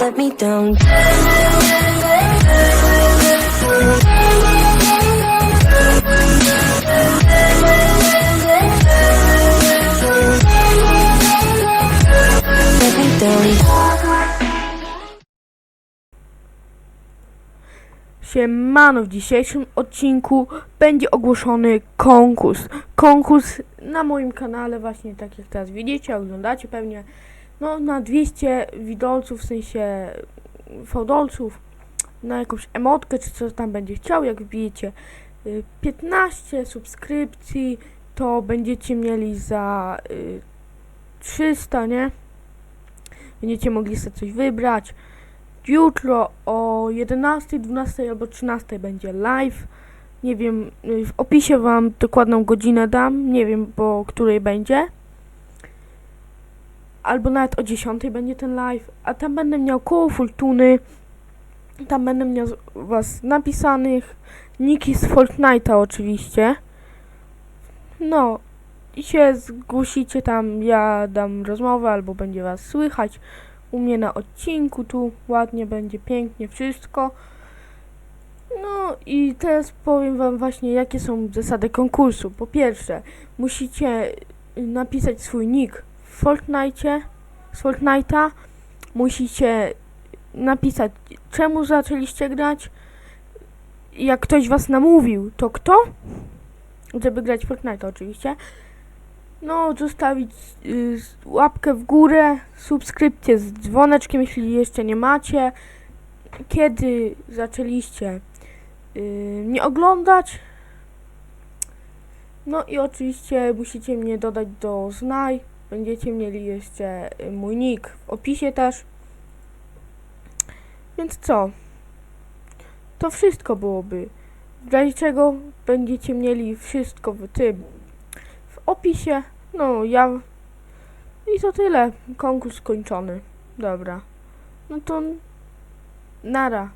let me. Siemano, w dzisiejszym odcinku będzie ogłoszony konkurs. Konkurs na moim kanale, właśnie tak jak teraz widzicie, oglądacie pewnie. No, na 200 widolców, w sensie fałdolców, na jakąś emotkę, czy co tam będzie chciał. Jak wbijecie y, 15 subskrypcji, to będziecie mieli za y, 300, nie? Będziecie mogli sobie coś wybrać. Jutro o 11, 12 albo 13 będzie live. Nie wiem, y, w opisie wam dokładną godzinę dam. Nie wiem, po której będzie. Albo nawet o 10 będzie ten live. A tam będę miał koło Fortuny. Tam będę miał was napisanych. Niki z Fortnite'a oczywiście. No. I się zgłosicie tam, ja dam rozmowę, albo będzie was słychać u mnie na odcinku, tu ładnie będzie, pięknie wszystko. No i teraz powiem wam właśnie, jakie są zasady konkursu. Po pierwsze, musicie napisać swój nick w Fortnite, z Fortnite'a. Musicie napisać, czemu zaczęliście grać. Jak ktoś was namówił, to kto? Żeby grać w Fortnite oczywiście. No, zostawić y, łapkę w górę, subskrypcję z dzwoneczkiem, jeśli jeszcze nie macie. Kiedy zaczęliście y, mnie oglądać. No i oczywiście musicie mnie dodać do znaj. Będziecie mieli jeszcze y, mój nick w opisie też. Więc co? To wszystko byłoby. W razie czego będziecie mieli wszystko w tym w opisie. No, ja. I to tyle. Konkurs skończony. Dobra. No to. Nara.